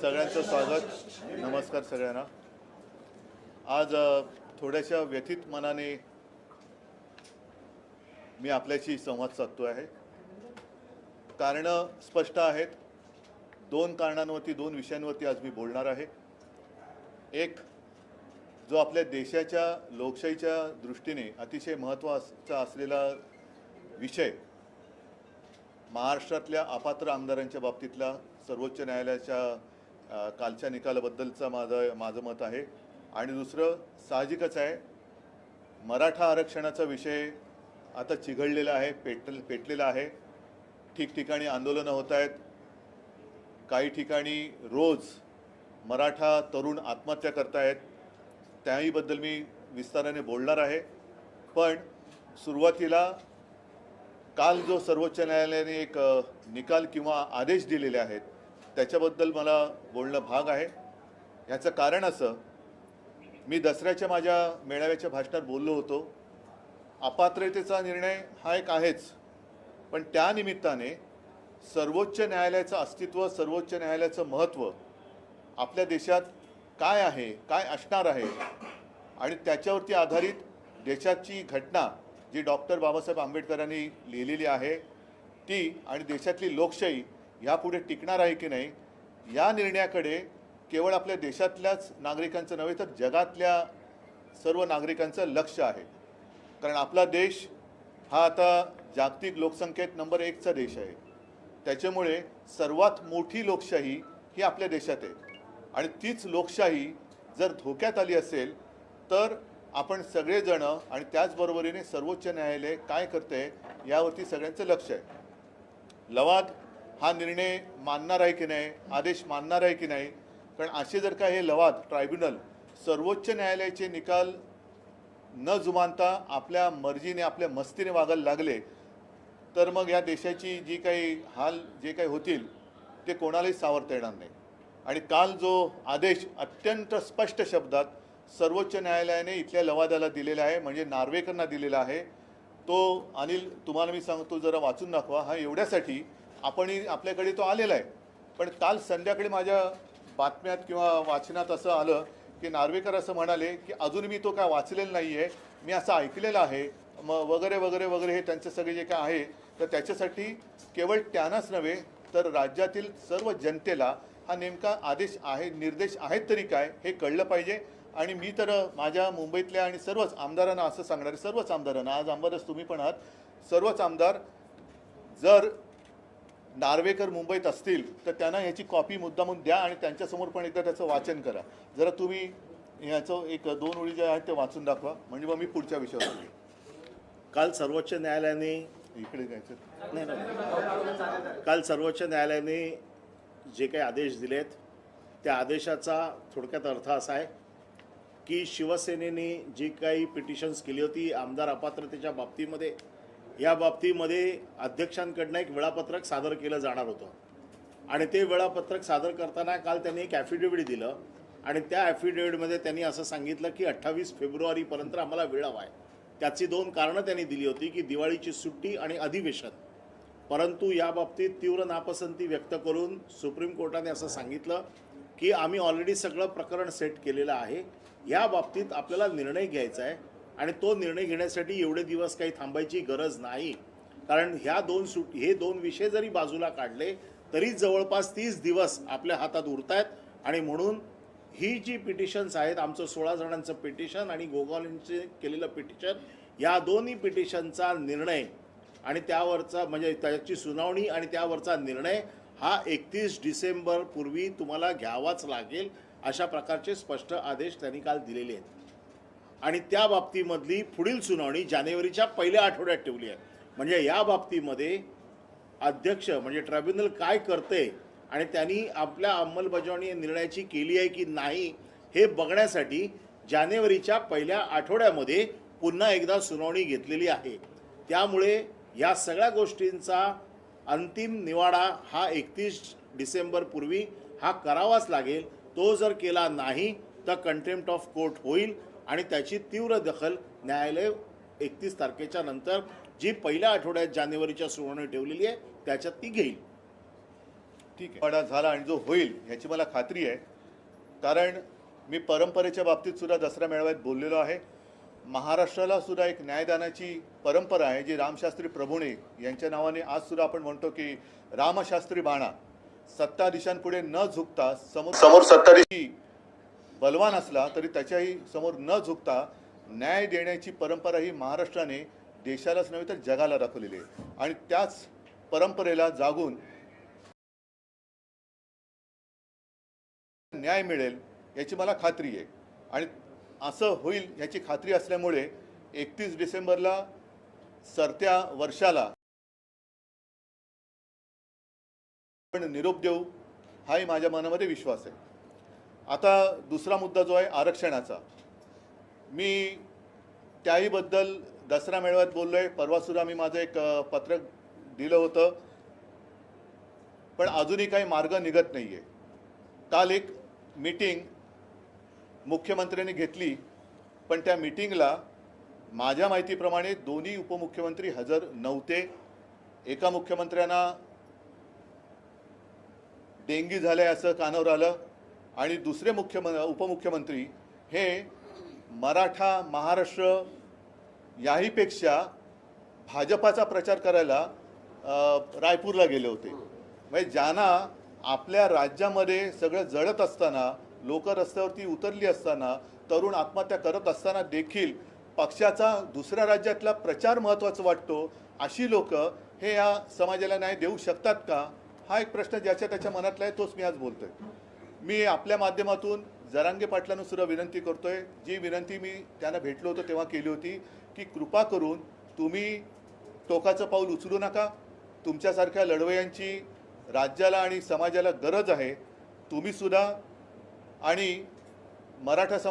सगळ्यांचं स्वागत. नमस्कार सगळ्यांना. आज थोड्याशा व्यथित मनाने मी आपल्याशी संवाद साधतो आहे. कारणं स्पष्ट आहेत. दोन कारणांवरती दोन विषयांवरती आज मी बोलणार आहे. एक जो आपल्या देशाच्या लोकशाहीच्या दृष्टीने अतिशय महत्त्वाचा असलेला विषय महाराष्ट्रातल्या अपात्र आमदारांच्या बाबतीतला सर्वोच्च न्यायालयाच्या कालच्या निकालाबद्दलचं माझं माझं मत आहे. आणि दुसरं साहजिकच आहे मराठा आरक्षणाचा विषय आता चिघळलेला आहे पेट पेटलेला आहे. ठिकठिकाणी आंदोलनं होत आहेत. काही ठिकाणी रोज मराठा तरुण आत्महत्या करतायत. त्याहीबद्दल मी विस्ताराने बोलणार आहे. पण सुरुवातीला काल जो सर्वोच्च न्यायालयाने एक निकाल किंवा आदेश दिलेले आहेत त्याच्याबद्दल मला बोलणं भाग आहे. ह्याचं कारण असं मी दसऱ्याच्या माझ्या मेळाव्याच्या भाषणात बोललो होतो. अपात्रतेचा निर्णय हा एक आहेच पण त्या निमित्ताने सर्वोच्च न्यायालयाचं अस्तित्व सर्वोच्च न्यायालयाचं महत्त्व आपल्या देशात काय आहे काय असणार आहे आणि त्याच्यावरती आधारित देशाची घटना जी डॉक्टर बाबासाहेब आंबेडकरांनी लिहिलेली आहे ती आणि देशातली लोकशाही ह्यापुढे टिकणार आहे की नाही या निर्णयाकडे केवळ आपल्या देशातल्याच नागरिकांचं नव्हे तर जगातल्या सर्व नागरिकांचं लक्ष आहे. कारण आपला देश हा आता जागतिक लोकसंख्येत नंबर एकचा देश आहे. त्याच्यामुळे सर्वात मोठी लोकशाही ही आपल्या देशात आहे. आणि तीच लोकशाही जर धोक्यात आली असेल तर आपण सगळेजणं आणि त्याचबरोबरीने सर्वोच्च न्यायालय काय करते यावरती सगळ्यांचं लक्ष आहे. लवाद हा निर्णय मानणार आहे की नाही आदेश मानणार आहे की नाही? कारण असे जर का हे लवाद ट्रायब्युनल सर्वोच्च न्यायालयाचे निकाल न जुमानता आपल्या मर्जीने आपल्या मस्तीने वागायला लागले तर मग या देशाची जी काही हाल जे काही होतील ते कोणालाही सावरता येणार नाही. आणि काल जो आदेश अत्यंत स्पष्ट शब्दात सर्वोच्च न्यायालयाने इथल्या लवादाला दिलेला आहे म्हणजे नार्वेकरांना दिलेला आहे तो अनिल तुम्हाला मी सांगतो जरा वाचून दाखवा. हा एवढ्यासाठी आपणही आपल्याकडे तो आलेला आहे. पण काल संध्याकाळी माझ्या बातम्यात किंवा वाचनात असं आलं की नार्वेकर असं म्हणाले की अजून मी तो काय वाचलेला नाही आहे मी असं ऐकलेलं आहे. मग वगैरे वगैरे वगैरे हे त्यांचे सगळे जे काय आहे तर त्याच्यासाठी केवळ त्यांनाच नव्हे तर राज्यातील सर्व जनतेला हा नेमका आदेश आहे निर्देश आहेत तरी काय हे कळलं पाहिजे. आणि मी तर माझ्या मुंबईतल्या आणि सर्वच आमदारांना असं सांगणार आहे सर्वच आमदारांना आज आमदारच तुम्ही पण आहात सर्वच आमदार जर नार्वेकर मुंबईत असतील तर त्यांना ह्याची कॉपी मुद्दामून द्या आणि त्यांच्यासमोर पण एकदा त्याचं वाचन करा. जरा तुम्ही ह्याचं एक दोन ओळी जे आहेत ते वाचून दाखवा. म्हणजे मग मी पुढच्या विषयावर. काल सर्वोच्च न्यायालयाने इकडे जायचं नाही नाही. काल सर्वोच्च न्यायालयाने जे काही आदेश दिलेत त्या आदेशाचा थोडक्यात अर्थ असा आहे की शिवसेनेने जी काही पिटिशन्स केली होती आमदार अपात्रतेच्या बाबतीमध्ये या बाबतीमध्ये अध्यक्षांकडनं एक वेळापत्रक सादर केलं जाणार होतं. आणि ते वेळापत्रक सादर करताना काल त्यांनी एक ॲफिडेव्हिट दिलं. आणि त्या ॲफिडेव्हिटमध्ये त्यांनी असं सांगितलं की अठ्ठावीस फेब्रुवारीपर्यंत आम्हाला वेळ हवा आहे. त्याची दोन कारणं त्यांनी दिली होती की दिवाळीची सुट्टी आणि अधिवेशन. परंतु या बाबतीत तीव्र नापसंती व्यक्त करून सुप्रीम कोर्टाने असं सांगितलं की आम्ही ऑलरेडी सगळं प्रकरण सेट केलेलं आहे. या बाबतीत आपल्याला निर्णय घ्यायचा आहे. आणि तो निर्णय घेण्यासाठी एवढे दिवस काही थांबायची गरज नाही. कारण ह्या दोन सुट हे दोन विषय जरी बाजूला काढले तरी जवळपास तीस दिवस आपल्या हातात उरत आहेत आणि म्हणून ही जी पिटिशन्स आहेत आमचं सोळा जणांचं पिटिशन आणि गोगावलेंचे केलेलं पिटिशन या दोन्ही पिटिशनचा निर्णय आणि त्यावरचा म्हणजे त्याची सुनावणी आणि त्यावरचा निर्णय हा एकतीस डिसेंबरपूर्वी तुम्हाला घ्यावाच लागेल अशा प्रकारचे स्पष्ट आदेश त्यांनी काल दिलेले आहेत. आणि त्या बाबतीमधली पुढील सुनावणी जानेवारीच्या पहिल्या आठवड्यात ठेवली आहे. म्हणजे या बाबतीमध्ये अध्यक्ष म्हणजे ट्रायब्युनल काय करते आणि त्यांनी आपल्या अंमलबजावणी निर्णयाची केली आहे की नाही हे बघण्यासाठी जानेवारीच्या पहिल्या आठवड्यामध्ये पुन्हा एकदा सुनावणी घेतलेली आहे. त्यामुळे या सगळ्या गोष्टींचा अंतिम निवाडा हा एकतीस डिसेंबरपूर्वी हा करावाच लागेल. तो जर केला नाही तर कंटेम्प्ट ऑफ कोर्ट होईल. आणि त्याची तीव्र दखल न्यायालय एकतीस तारखेच्या नंतर जी पहिल्या आठवड्यात जानेवारीच्या सुनावणी ठेवलेली आहे त्याच्यात ती घेईल. ठीक आहे. झाला आणि जो होईल ह्याची मला खात्री आहे. कारण मी परंपरेच्या बाबतीत सुद्धा दसरा मेळाव्यात बोललेलो आहे. महाराष्ट्राला सुद्धा एक न्यायदानाची परंपरा आहे जी रामशास्त्री प्रभुणे यांच्या नावाने आज सुद्धा आपण म्हणतो की रामशास्त्री बाणा सत्ताधीशांपुढे न झुकता समोर समोर सत्ताधीशी बलवान असला तरी त्याच्याही समोर न झुकता न्याय देण्याची परंपरा ही महाराष्ट्राने देशालाच नव्हे तर जगाला दाखवलेली आहे. आणि त्याच परंपरेला जागून न्याय मिळेल याची मला खात्री आहे. आणि असं होईल याची खात्री असल्यामुळे एकतीस डिसेंबरला सरत्या वर्षाला आपण निरोप देऊ हाही माझ्या मनामध्ये विश्वास आहे. आता दुसरा मुद्दा जो आहे आरक्षणाचा. मी त्याहीबद्दल दसरा मेळाव्यात बोललो आहे परवासुद्धा मी माझं एक पत्रक दिलं होतं. पण अजूनही काही मार्ग निघत नाही आहे काल एक मीटिंग मुख्यमंत्र्यांनी घेतली. पण त्या मीटिंगला माझ्या माहितीप्रमाणे दोन्ही उपमुख्यमंत्री हजर नव्हते. एका मुख्यमंत्र्यांना डेंगी आहे असं कानावर आलं. आणि दुसरे मुख्यम उपमुख्यमंत्री हे मराठा महाराष्ट्र याहीपेक्षा भाजपाचा प्रचार करायला रायपूरला गेले होते. म्हणजे ज्यांना आपल्या राज्यामध्ये सगळं जळत असताना लोक रस्त्यावरती उतरली असताना तरुण आत्महत्या करत असताना देखील पक्षाचा दुसऱ्या राज्यातला प्रचार महत्त्वाचा वाटतो अशी लोक हे या समाजाला न्याय देऊ शकतात का? हा एक प्रश्न ज्याच्या त्याच्या मनातला आहे तोच मी आज बोलतोय. मी आपल्या माध्यमातून जरांगे पाटलांना सुद्धा विनंती करतोय. जी विनंती मी त्यांना भेटलो होतो तेव्हा केली होती की कृपा करून तुम्ही टोकाचं पाऊल उचलू नका. तुमच्यासारख्या लढवयांची राज्याला आणि समाजाला गरज आहे. तुम्ही सुद्धा आणि मराठा समाज